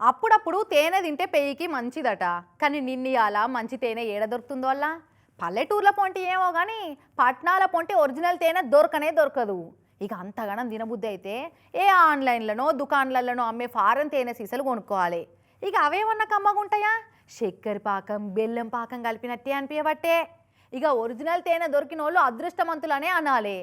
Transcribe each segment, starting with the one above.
అప్పుడప్పుడు తేనె తింటే పెయికి మంచిదట. కానీ నిన్నయాల మంచి తేనె ఏడ దొరుకుతుందో వల్ల పల్లెటూర్ల పొంటి ఏమో కానీ పట్నాల పొంటి ఒరిజినల్ తేనె దొరకనే దొరకదు. ఇక అంతగానం దినబుద్ధి అయితే ఏ ఆన్లైన్లనో దుకాన్లలోనో అమ్మే ఫారెన్ తేనె సీసలు కొనుక్కోవాలి. ఇక అవేమన్నా కమ్మగుంటాయా? చక్కెర పాకం బెల్లం పాకం కలిపినట్టే అనిపించబట్టే ఇక ఒరిజినల్ తేనె దొరికిన వాళ్ళు అదృష్టవంతులనే అనాలి.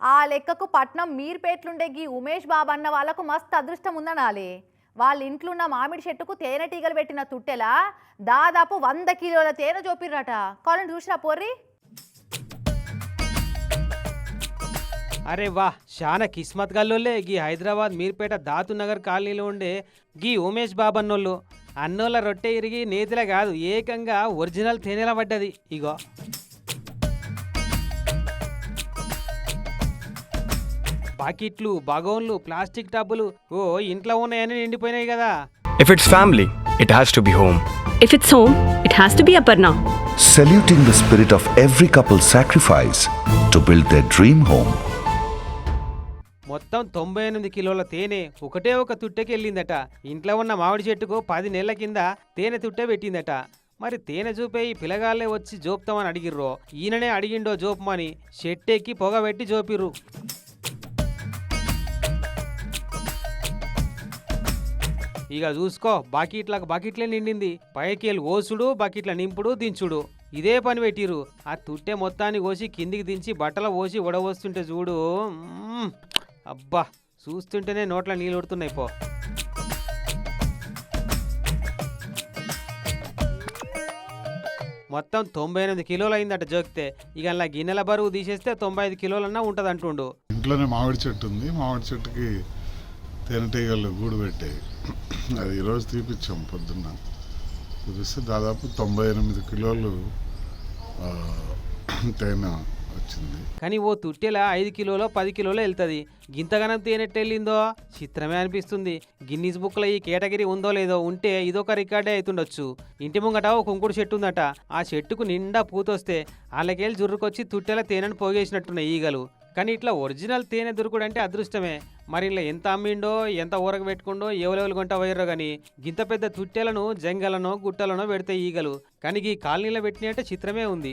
ఆ లెక్కకు పట్నం మీర్పేట్లుండే గీ ఉమేష్ బాబు అన్న వాళ్ళకు మస్తు అదృష్టం ఉందనాలి వాళ్ళ ఇంట్లో ఉన్న మామిడి చెట్టుకు తేనెటీగలు పెట్టిన తుట్టెలా దాదాపు వంద కిలోల తేనె చూపిర్రట. కాలం చూసిరా పోర్రి? అరే వా చాలా కిస్మత్ గల్లోలే గీ హైదరాబాద్ మీర్పేట దాతు నగర్ కాలనీలో ఉండే గీ ఉమేష్ బాబు అన్నోళ్ళు అన్నోళ్ళ రొట్టె ఇరిగి నేతిలా కాదు ఏకంగా ఒరిజినల్ తేనెల పడ్డది. ఇగో. బాకెట్లు బగోన్లు ప్లాస్టిక్ టబ్బులు ఓ ఇంట్లో ఉన్నాయని నిండిపోయినాయి కదా If it's family, it has to be home. If it's home, it has to be Aparna. saluting the spirit of every couple's sacrifice to build their dream home. మొత్తం తొంభై ఎనిమిది కిలోల తేనె ఒకటే ఒక తుట్టెకి వెళ్ళిందట ఇంట్లో ఉన్న మామిడి చెట్టుకు పది నెలల కింద తేనె తుట్టె పెట్టిందట మరి తేనె చూపే ఈ పిల్లగాళ్ళే వచ్చి జోపుతామని అడిగిర్రో ఈయననే అడిగిండో జోపమని షెట్టెక్కి పొగ పెట్టి జోపిర్రు ఇక చూసుకో బకెట్లకు బకెట్లే నిండింది. పైకి వెళ్ళి ఓసుడు బకెట్ల నింపుడు దించుడు. ఇదే పని పెట్టిరు ఆ తుట్టె మొత్తాన్ని కోసి కిందికి దించి బట్టల పోసి ఉడవస్తుంటే చూడు. అబ్బా చూస్తుంటేనే నోట్ల నీళ్ళు ఉడుతున్నాయి పో. మొత్తం తొంభై ఎనిమిది కిలోలు అయిందట జోకితే. ఇక అలా గిన్నెల బరువు తీసేస్తే తొంభై ఐదు కిలోలన్నా ఉంటుంది అంటుండు ఇంట్లోనే మామిడి చెట్టు ఉంది. మామిడి చెట్టుకి తేనెటీగలు గూడు పెట్టాయి అది ఈరోజు తీపిచ్చాం పొద్దున్న. తీపిస్తే దాదాపు తొంభై ఎనిమిది కిలోలు తేనె వచ్చింది. కానీ ఓ తుట్టెల ఐదు కిలోలో పది కిలోలో వెళ్తుంది. గింతగనం తేనెట్టు వెళ్ళిందో చిత్రమే అనిపిస్తుంది. గిన్నీస్ బుక్లో ఈ కేటగిరీ ఉందో లేదో ఉంటే ఇదొక రికార్డే అవుతుండొచ్చు ఇంటి ముంగట ఒక కుంకుడు చెట్టు ఉందట ఆ చెట్టుకు నిండా పూతొస్తే వాళ్ళకెళ్ళి జుర్రుకొచ్చి తుట్టెల తేనెను పోగేసినట్టున్నాయి ఈగలు. కానీ ఇట్లా ఒరిజినల్ తేనె దొరుకుడు అంటే అదృష్టమే. మరి ఇలా ఎంత అమ్మిండో ఎంత ఊరక పెట్టుకుండో ఎవరెవరు కొంట పోయారో కానీ గింత పెద్ద తుట్టెలను జంగలను గుట్టలను పెడతాయి ఈగలు. కానీ ఈ కాలనీలో పెట్టినట్టే చిత్రమే ఉంది.